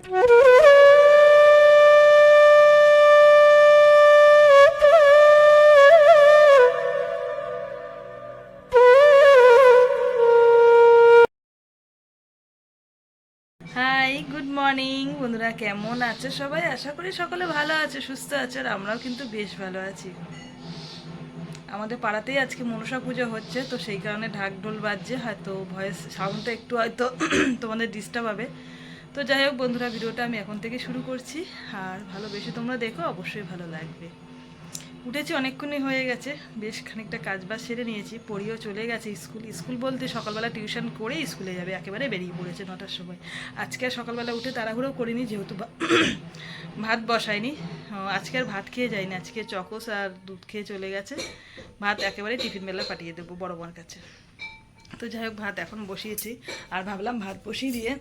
High, good morning. বন্ধুরা, কেমন আছো সবাই? আশা করি সকলে ভালো আছে, সুস্থ আছে, আর আমরাও কিন্তু বেশ ভালো আছি। আমাদের পাড়াতেই আজকে মনসা পুজো হচ্ছে, তো সেই কারণে ঢাক ঢোল বাজছে, হয়তো ভয়েস সাউন্ডটা একটু হয়তো তোমাদের ডিস্টার্ব হবে। তো যাই হোক বন্ধুরা, ভিডিওটা আমি এখন থেকে শুরু করছি। আর ভালোবেসে তোমরা দেখো, অবশ্যই ভালো লাগবে। উঠেছি অনেকক্ষণই হয়ে গেছে, বেশ খানিকটা কাজ বাজ সেরে নিয়েছি। পড়িও চলে গেছে স্কুল। স্কুল বলতে সকালবেলা টিউশন করে স্কুলে যাবে, একেবারে বেরিয়ে পড়েছে নটার সময়। আজকে আর সকালবেলা উঠে তাড়াহুড়ো করিনি, যেহেতু ভাত বসায়নি। আজকে আর ভাত খেয়ে যায়নি আজকে চকোস আর দুধ খেয়ে চলে গেছে। ভাত একেবারে টিফিন মেলা পাঠিয়ে দেবো বড় বোন কাছে। তো যাই হোক, ভাত এখন বসিয়েছি। আর ভাবলাম ভাত বসিয়ে দিয়ে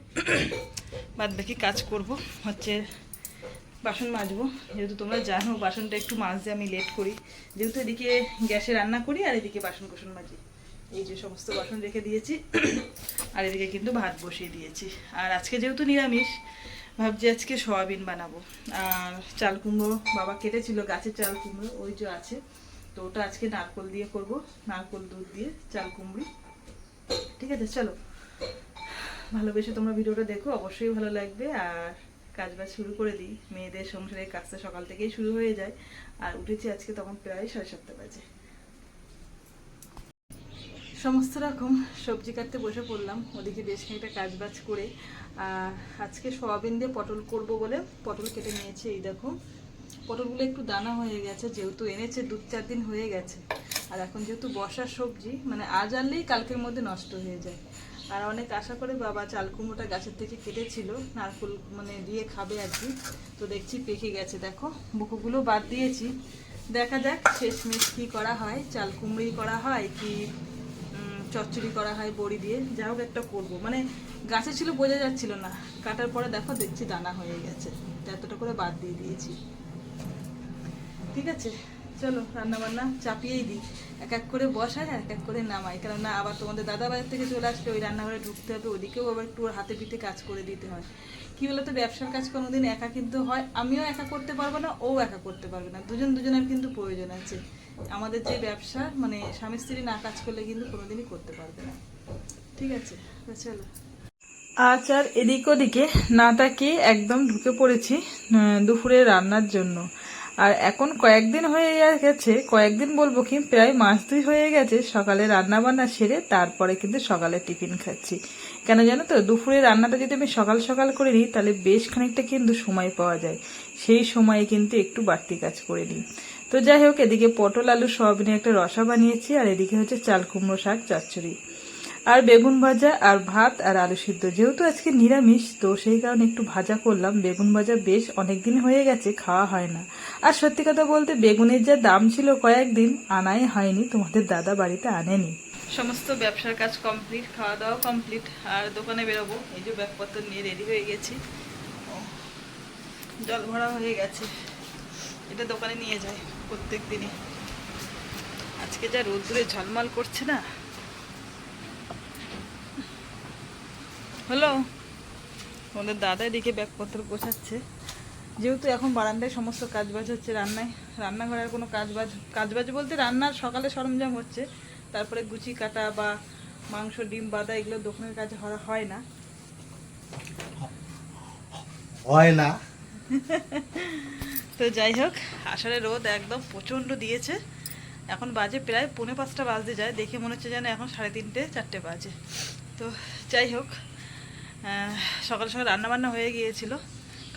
বাদ বাকি কাজ করব, হচ্ছে বাসন মাজবো। যেহেতু তোমরা জানো, বাসনটা একটু মাজতে আমি লেট করি। যেহেতু এদিকে গ্যাসে রান্না করি আর এদিকে বাসন কোসন মাজি। এই যে সমস্ত বাসন রেখে দিয়েছি, আর এদিকে কিন্তু ভাত বসিয়ে দিয়েছি। আর আজকে যেহেতু নিরামিষ, ভাবছি আজকে সয়াবিন বানাবো। আর চাল কুমড়ো বাবা কেটেছিল গাছের চাল কুমড়ো, ওই যে আছে। তো ওটা আজকে নারকোল দিয়ে করব, নারকোল দুধ দিয়ে চাল কুমড়ি। ঠিক আছে, চলো। ভালোবেসে তোমরা ভিডিওটা দেখো, অবশ্যই ভালো লাগবে। আর কাজ বাজ শুরু করে দিই। মেয়েদের সংসারের কাজটা সকাল থেকেই শুরু হয়ে যায়। আর উঠেছি আজকে তখন প্রায় সাড়ে সাতটা বাজে। সমস্ত রকম সবজি কাটতে বসে পড়লাম। ওদিকে বেশ খানিকটা কাজ বাজ করে। আজকে সয়াবিন দিয়ে পটল করব বলে পটল কেটে নিয়েছি, এই দেখো। পটলগুলো একটু দানা হয়ে গেছে, যেহেতু এনেছে, দু চার দিন হয়ে গেছে। আর এখন যেহেতু বর্ষার সবজি মানে আজ আনলেই কালকের মধ্যে নষ্ট হয়ে যায়। আর অনেক আশা করে বাবা চাল কুমড়োটা গাছের থেকে কেটেছিল, নারকুল মানে দিয়ে খাবে আর কি। তো দেখছি পেকে গেছে, দেখো, বুকুগুলো বাদ দিয়েছি। দেখা যাক শেষমেশ কী করা হয় চাল কুমড়ি করা হয় কি চচ্চড়ি করা হয় বড়ি দিয়ে। যা হোক, একটা করব। মানে গাছে ছিল, বোঝা যাচ্ছিল না। কাটার পরে দেখো, দেখছি দানা হয়ে গেছে। এতটা করে বাদ দিয়ে দিয়েছি। ঠিক আছে? চলো রান্না বান্না চাপিয়েই দিই। এক এক করে আর এক এক করে নামাই। কেননা আবার তোমাদের দাদা বাড়ির থেকে চলে আসলে ওই রান্নাঘরে ঢুকতে হবে, ওদিকেও আবার একটু হাতে পিঠে কাজ করে দিতে হয়। কি বলতো, ব্যবসার কাজ কোনোদিন একা কিন্তু হয়। আমিও একা করতে পারব না, ও একা করতে পারবে না। দুজন দুজনের কিন্তু প্রয়োজন আছে। আমাদের যে ব্যবসা মানে স্বামী স্ত্রী না কাজ করলে কিন্তু কোনোদিনই করতে পারবে না। ঠিক আছে চলো। আচার এদিক ওদিকে না তাকিয়ে একদম ঢুকে পড়েছি দুপুরে রান্নার জন্য। আর এখন কয়েকদিন হয়ে গেছে, কয়েকদিন বলব কি, প্রায় মাস দুই হয়ে গেছে সকালে রান্না বান্না সেরে তারপরে কিন্তু সকালে টিফিন খাচ্ছি। কেন জানো তো, দুপুরে রান্নাটা যদি আমি সকাল সকাল করে নিই, তাহলে বেশ খানিকটা কিন্তু সময় পাওয়া যায়। সেই সময়ে কিন্তু একটু বাড়তি কাজ করে নিই। তো যাই হোক, এদিকে পটল, আলু, সয়াবিনের একটা রসা বানিয়েছি, আর এদিকে হচ্ছে চাল কুমড়ো শাক, চচ্চড়ি। আর বেগুন ভাজা, আর ভাত, আর আলু সিদ্ধ। যেহেতু আজকে নিরামিষ, তো সেই কারণে একটু ভাজা করলাম। বেগুন ভাজা বেশ অনেক দিন হয়ে গেছে, খাওয়া হয় না। আর সত্যি কথা বলতে বেগুনের যা দাম ছিল কয়েকদিন, আনাই হয়নি, তোমাদের দাদা বাড়িতে আনেনি। সমস্ত ব্যবসার কাজ কমপ্লিট খাওয়া দাওয়া কমপ্লিট আর দোকানে বেরোবো। এই যে ব্যাগপত্র নিয়ে রেডি হয়ে গেছি। জল ভরা হয়ে গেছে। এটা দোকানে নিয়ে যায় প্রত্যেক দিনই। আজকে যা রোদ্দুরে ঝলমল করছে না হ্যালো? আমাদের দাদা এদিকে ব্যাগপত্র গোছাচ্ছে। যেহেতু এখন বারান্দায় সমস্ত কাজবাজ হচ্ছে রান্নায় রান্নাঘরের কোনো কাজবাজ কাজবাজ বলতে রান্নার সকালে সরঞ্জাম হচ্ছে। তারপরে গুচি কাটা বা মাংস ডিম বাদা এগুলো দোকানের কাজে হয় না। হয় না। তো যাই হোক আষাঢ়ে রোদ একদম প্রচণ্ড দিয়েছে। এখন বাজে প্রায় পৌনে পাঁচটা বাজতে যায়। দেখে মনে হচ্ছে যেন এখন সাড়ে তিনটে চারটে বাজে। তো যাই হোক সকাল সকাল রান্নাবান্না হয়ে গিয়েছিল।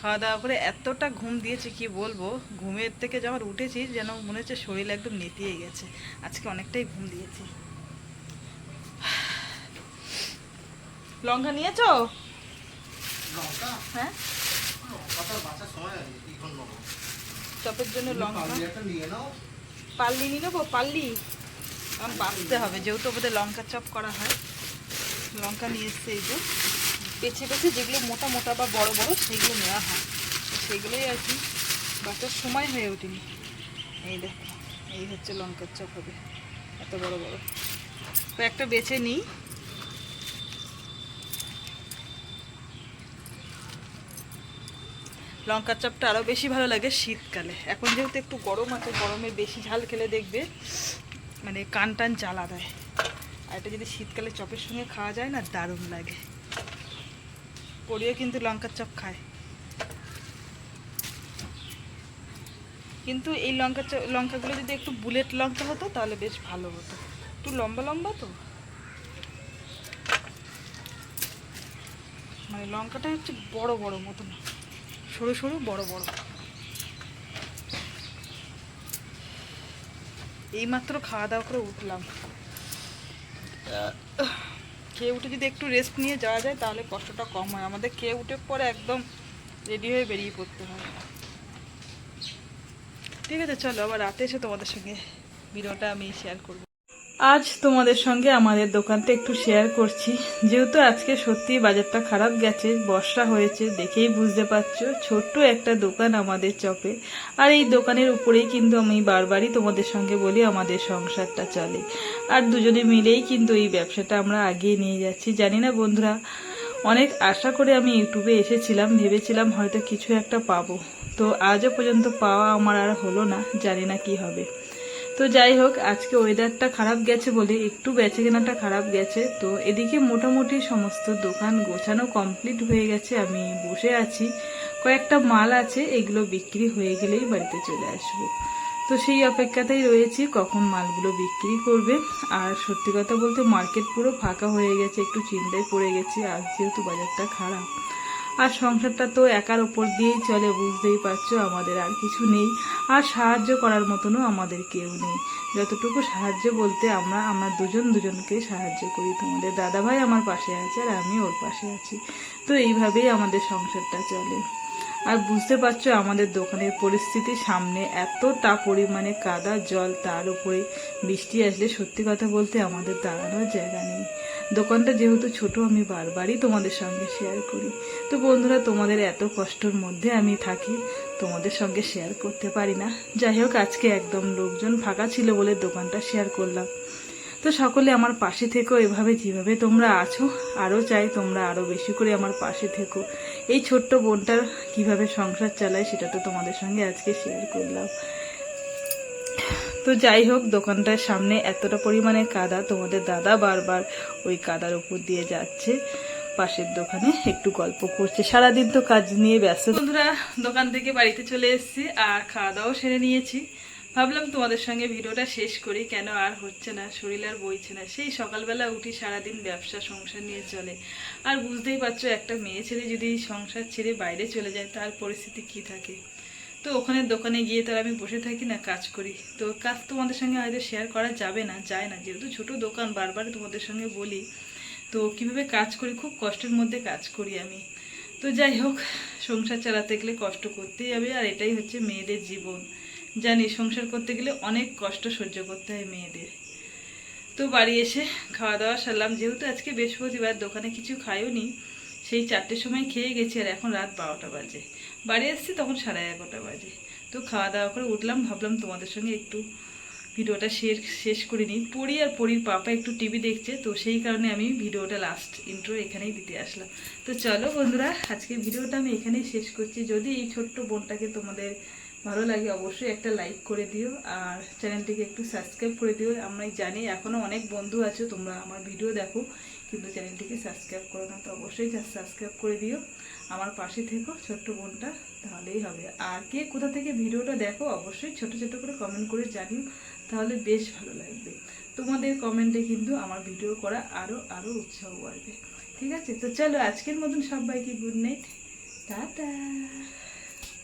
খাওয়া দাওয়া করে এতটা ঘুম দিয়েছে কি বলব? ঘুমের থেকে যখন উঠেছি যেন মনে হচ্ছে শরীর একদম নেতিয়ে গেছে। আজকে অনেকটাই ঘুম দিয়েছি। লঙ্কা নিয়েছ? লঙ্কা? হ্যাঁ? চপের জন্য লঙ্কা। পাল্লি নিয়ে নেব? পাল্লি? বাঁচতে হবে যেহেতু ওদের লঙ্কা চপ করা হয়। লঙ্কা নিয়ে এসছে এই যে। বেছে বেছে যেগুলো মোটা মোটা বা বড় বড়, সেগুলো নেওয়া হয়। সেগুলোই আর কি বাচ্চার সময় হয়ে ওঠেনি। এই দেখো, এই হচ্ছে লঙ্কার চপ হবে, এত বড় বড়। তো একটা বেছে নিই। লঙ্কার চপটা আরও বেশি ভালো লাগে শীতকালে। এখন যেহেতু একটু গরম আছে, গরমে বেশি ঝাল খেলে দেখবে মানে কান টান জ্বালা দেয়। আর এটা যদি শীতকালে চপের সঙ্গে খাওয়া যায় না, দারুণ লাগে। পরিও কিন্তু লঙ্কার চপ খায়। কিন্তু এই লঙ্কা লঙ্কাগুলো যদি একটু বুলেট লঙ্কা হতো, তাহলে বেশ ভালো হতো। একটু লম্বা লম্বা তো। মানে লঙ্কাটা হচ্ছে বড় বড় মতন সরু সরু, বড় বড়। এইমাত্র খাওয়া দাওয়া করে উঠলাম। খেয়ে উঠে যদি একটু রেস্ট নিয়ে যাওয়া যায়, তাহলে কষ্টটা কম হয়। আমাদের খেয়ে উঠে পরে একদম রেডি হয়ে বেরিয়ে পড়তে হয়। ঠিক আছে, চলো, আবার রাতে এসে তোমাদের সঙ্গে ভিডিওটা আমি শেয়ার করব। আজ তোমাদের সঙ্গে আমাদের দোকানটা একটু শেয়ার করছি। যেহেতু আজকে সত্যি বাজারটা খারাপ গেছে, বর্ষা হয়েছে, দেখেই বুঝতে পারছ, ছোট্ট একটা দোকান আমাদের চপে। আর এই দোকানের উপরেই কিন্তু আমি বারবারই তোমাদের সঙ্গে বলি, আমাদের সংসারটা চলে। আর দুজনে মিলেই কিন্তু এই ব্যবসাটা আমরা আগিয়ে নিয়ে যাচ্ছি। জানি না বন্ধুরা, অনেক আশা করে আমি ইউটিউবে এসেছিলাম, ভেবেছিলাম হয়তো কিছু একটা পাবো। তো আজও পর্যন্ত পাওয়া আমার আর হলো না, জানি না কি হবে। তো যাই হোক, আজকে ওয়েদারটা খারাপ গেছে বলে একটু বেচে কেনাটা খারাপ গেছে। তো এদিকে মোটামুটি সমস্ত দোকান গোছানো কমপ্লিট হয়ে গেছে। আমি বসে আছি। কয়েকটা মাল আছে, এগুলো বিক্রি হয়ে গেলেই বাড়িতে চলে আসব। তো সেই অপেক্ষাতেই রয়েছি, কখন মালগুলো বিক্রি করবে। আর সত্যি কথা বলতে মার্কেট পুরো ফাঁকা হয়ে গেছে, একটু চিন্তায় পড়ে গেছি। আজ যেহেতু বাজারটা খারাপ। আর সংসারটা তো একার ওপর দিয়েই চলে, বুঝতেই পারছ? আমাদের আর কিছু নেই। আর সাহায্য করার মতনও আমাদের কেউ নেই। যতটুকু সাহায্য বলতে আমরা আমরা দুজন দুজনকে সাহায্য করি। তোমাদের দাদাভাই আমার পাশে আছে আর আমি ওর পাশে আছি। তো এইভাবেই আমাদের সংসারটা চলে। আর বুঝতে পারছ, আমাদের দোকানের পরিস্থিতি সামনে এতটা পরিমাণে কাদা জল, তার উপরে বৃষ্টি আসলে সত্যি কথা বলতে আমাদের দাঁড়ানোর জায়গা নেই। দোকানটা যেহেতু ছোট, আমি বারবারই তোমাদের সঙ্গে শেয়ার করি। তো বন্ধুরা, তোমাদের এত কষ্টর মধ্যে আমি থাকি, তোমাদের সঙ্গে শেয়ার করতে পারি না। যাই হোক, আজকে একদম লোকজন ফাঁকা ছিল বলে দোকানটা শেয়ার করলাম। তো সকলে আমার পাশে থেকো, এভাবে যেভাবে তোমরা আছো, আরও চাই তোমরা আরও বেশি করে আমার পাশে থেকো। এই ছোট্ট বোনটার কীভাবে সংসার চালায়, সেটা তো তোমাদের সঙ্গে আজকে শেয়ার করলাম। তো যাই হোক, দোকানটার সামনে এতটা পরিমাণে কাদা, তোমাদের দাদা বারবার ওই কাদার উপর দিয়ে যাচ্ছে। পাশের দোকানে একটু গল্প করছে। সারাদিন তো কাজ নিয়ে ব্যস্ত। বন্ধুরা, দোকান থেকে বাড়িতে চলে এসেছি আর খাওয়া দাওয়াও সেরে নিয়েছি। ভাবলাম তোমাদের সঙ্গে ভিডিওটা শেষ করি, কেন আর হচ্ছে না, শরীর আর বইছে না। সেই সকালবেলা উঠি সারাদিন ব্যবসা, সংসার নিয়ে চলে। আর বুঝতেই পারছ, একটা মেয়ে ছেলে যদি সংসার ছেড়ে বাইরে চলে যায়, তার পরিস্থিতি কি থাকে? তো ওখানে দোকানে গিয়ে তো আর আমি বসে থাকি না, কাজ করি। তো কাজ তোমাদের সঙ্গে হয়তো শেয়ার করা যাবে না, যায় না। যেহেতু ছোট দোকান, বারবার তোমাদের সঙ্গে বলি, তো কীভাবে কাজ করি, খুব কষ্টের মধ্যে কাজ করি আমি। তো যাই হোক, সংসার চালাতে গেলে কষ্ট করতেই হবে, আর এটাই হচ্ছে মেয়েদের জীবন। জানি, সংসার করতে গেলে অনেক কষ্ট সহ্য করতে হয় মেয়েদের। তো বাড়ি এসে খাওয়া দাওয়া সারলাম। যেহেতু আজকে বৃহস্পতিবার, দোকানে কিছু খাইও নি সেই চারটের সময় খেয়ে গেছি, আর এখন রাত বারোটা বাজে। বাড়ি এসেছি তখন সাড়ে এগারোটা বাজে। তো খাওয়া দাওয়া করে উঠলাম, ভাবলাম তোমাদের সঙ্গে একটু ভিডিওটা শেষ শেষ করে নিই। পড়ি আর পড়ির পাপা একটু টিভি দেখছে, তো সেই কারণে আমি ভিডিওটা লাস্ট ইন্ট্রো এখানেই দিতে আসলাম। তো চলো বন্ধুরা, আজকে ভিডিওটা আমি এখানেই শেষ করছি। যদি এই ছোট্ট বোনটাকে তোমাদের ভালো লাগে, অবশ্যই একটা লাইক করে দিও আর চ্যানেলটিকে একটু সাবস্ক্রাইব করে দিও। আমরা জানি এখনও অনেক বন্ধু আছো, তোমরা আমার ভিডিও দেখো, কিন্তু চ্যানেলটিকে সাবস্ক্রাইব করো না, তো অবশ্যই সাবস্ক্রাইব করে দিও। আমার পাশে থেকো, ছোট্ট বোনটা, তাহলেই হবে। আর কে কোথা থেকে ভিডিওটা দেখো, অবশ্যই ছোট ছোট করে কমেন্ট করে জানিও, তাহলে বেশ ভালো লাগবে। তোমাদের কমেন্টে কিন্তু আমার ভিডিও করা আরও আরও উৎসাহ বাড়বে। ঠিক আছে? তো চলো আজকের মতন সবাইকে গুড নাইট টাটা।